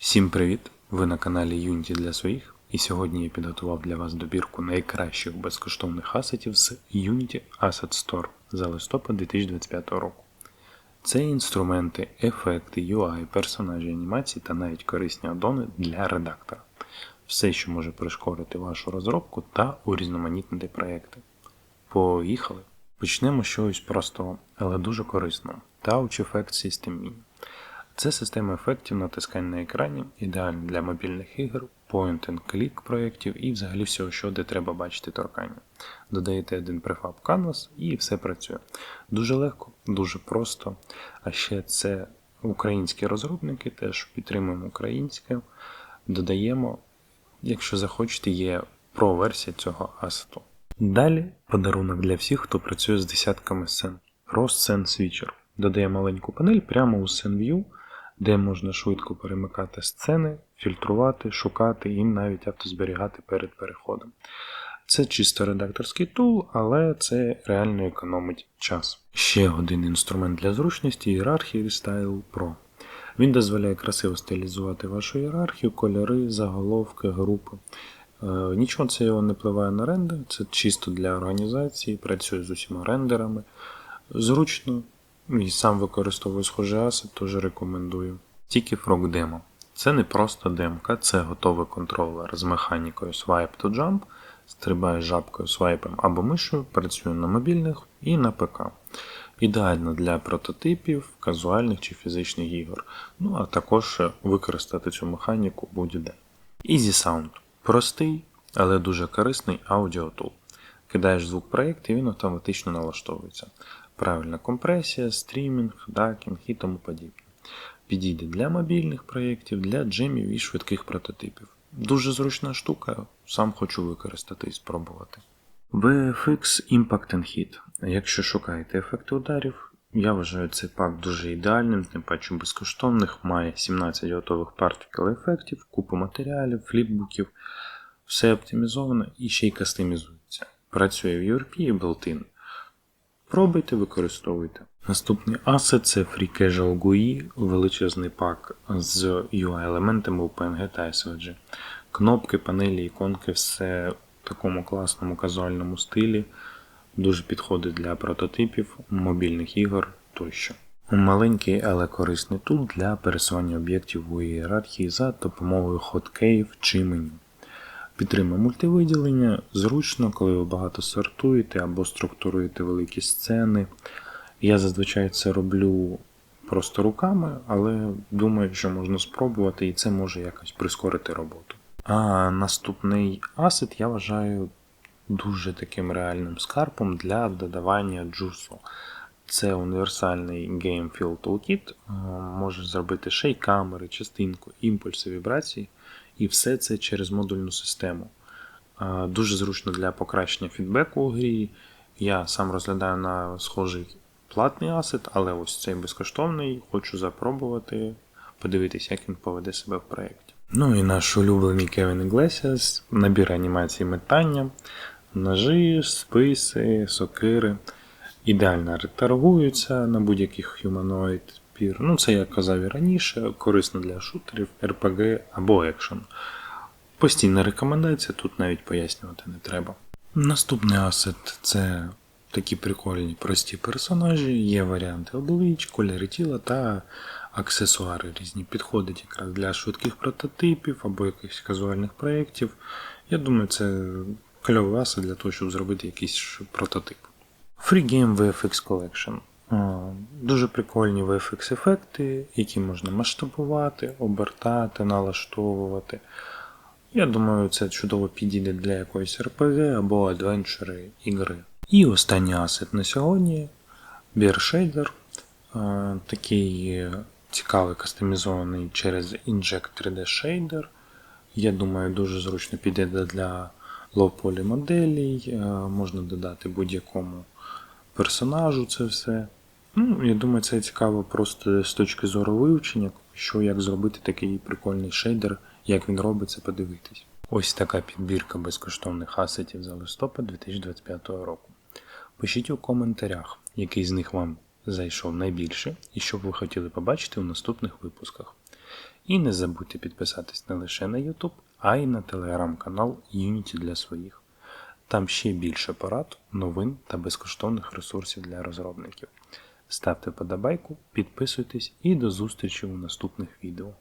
Всім привіт! Ви на каналі Unity для своїх, і сьогодні я підготував для вас добірку найкращих безкоштовних асетів з Unity Asset Store за листопад 2025 року. Це інструменти, ефекти, UI, персонажі, анімації та навіть корисні аддони для редактора. Все, що може пришкорити вашу розробку та урізноманітнити проекти. Поїхали! Почнемо з чогось простого, але дуже корисного. Touch Effect System Mini. Це система ефектів натискань на екрані, ідеальна для мобільних ігор, point-and-click проєктів і взагалі всього, що де треба бачити торкання. Додаєте один префаб Canvas і все працює. Дуже легко, дуже просто. А ще це українські розробники, теж підтримуємо українське. Додаємо, якщо захочете, є про-версія цього асету. Далі подарунок для всіх, хто працює з десятками сцен. Pro Scene Switcher. Додає маленьку панель прямо у SceneView, де можна швидко перемикати сцени, фільтрувати, шукати і навіть автозберігати перед переходом. Це чисто редакторський тул, але це реально економить час. Ще один інструмент для зручності ієрархії Restyle Pro. Він дозволяє красиво стилізувати вашу ієрархію, кольори, заголовки, групи. Е, Нічого це його не впливає на рендер, це чисто для організації, працює з усіма рендерами. Зручно і сам використовую схожий асет, тож рекомендую. Тільки Frog Demo. Це не просто демка, це готовий контролер з механікою Swipe to Jump, стрибає жабкою свайпом або мишою, працює на мобільних і на ПК. Ідеально для прототипів, казуальних чи фізичних ігор. Ну а також використати цю механіку будь-де. Easy Sound. Простий, але дуже корисний аудіотул. Кидаєш звук проєкт і він автоматично налаштовується. Правильна компресія, стрімінг, дакінг і тому подібне. Підійде для мобільних проєктів, для джемів і швидких прототипів. Дуже зручна штука, сам хочу використати і спробувати. VFX Impact and Hit. Якщо шукаєте ефекти ударів, я вважаю цей пак дуже ідеальним, тим паче безкоштовних, має 17 готових партикл ефектів, купу матеріалів, фліпбуків, все оптимізовано і ще й кастомізується. Працює в ERP і built-in. Пробуйте, використовуйте. Наступний асет це Free Casual GUI, величезний пак з UI-елементами у PNG та SVG. Кнопки, панелі, іконки, все в такому класному казуальному стилі. Дуже підходить для прототипів, мобільних ігор тощо. Маленький, але корисний тул для пересування об'єктів у ієрархії за допомогою хоткеїв чи меню. Підтримує мультивиділення, зручно, коли ви багато сортуєте або структуруєте великі сцени. Я зазвичай це роблю просто руками, але думаю, що можна спробувати і це може якось прискорити роботу. А наступний асет я вважаю дуже таким реальним скарпом для додавання джусу. Це універсальний Game Fill Toolkit, може зробити шейк-камери, частинку, імпульси, вібрації. І все це через модульну систему. Дуже зручно для покращення фідбеку у грі. Я сам розглядаю на схожий платний асет, але ось цей безкоштовний, хочу запробувати, подивитися, як він поведе себе в проєкті. Ну і наш улюблений Kevin Iglesias, набір анімації метання, ножі, списи, сокири. Ідеально ретаргуються на будь-яких humanoid пір. Ну, це я казав і раніше, корисно для шутерів, RPG або екшен. Постійна рекомендація, тут навіть пояснювати не треба. Наступний асет це такі прикольні прості персонажі, є варіанти облич, кольори тіла та аксесуари різні. Підходять якраз для швидких прототипів або якихось казуальних проєктів. Я думаю, це кльовий асет для того, щоб зробити якийсь прототип. Free Game VFX Collection. Дуже прикольні VFX ефекти, які можна масштабувати, обертати, налаштовувати. Я думаю, це чудово підійде для якоїсь RPG або адвенчури ігри. І останній асет на сьогодні Bear Shader. Такий цікавий кастомізований через Inject 3D Shader. Я думаю, дуже зручно підійде для лоу-полі моделей, можна додати будь-якому персонажу це все. Ну, Я думаю, це цікаво просто з точки зору вивчення, що як зробити такий прикольний шейдер, як він робиться, подивитись. Ось така підбірка безкоштовних асетів за листопад 2025 року. Пишіть у коментарях, який з них вам зайшов найбільше і що б ви хотіли побачити у наступних випусках. І не забудьте підписатись не лише на YouTube, а й на телеграм-канал Unity для своїх. Там ще більше порад, новин та безкоштовних ресурсів для розробників. Ставте подобайку, підписуйтесь і до зустрічі у наступних відео.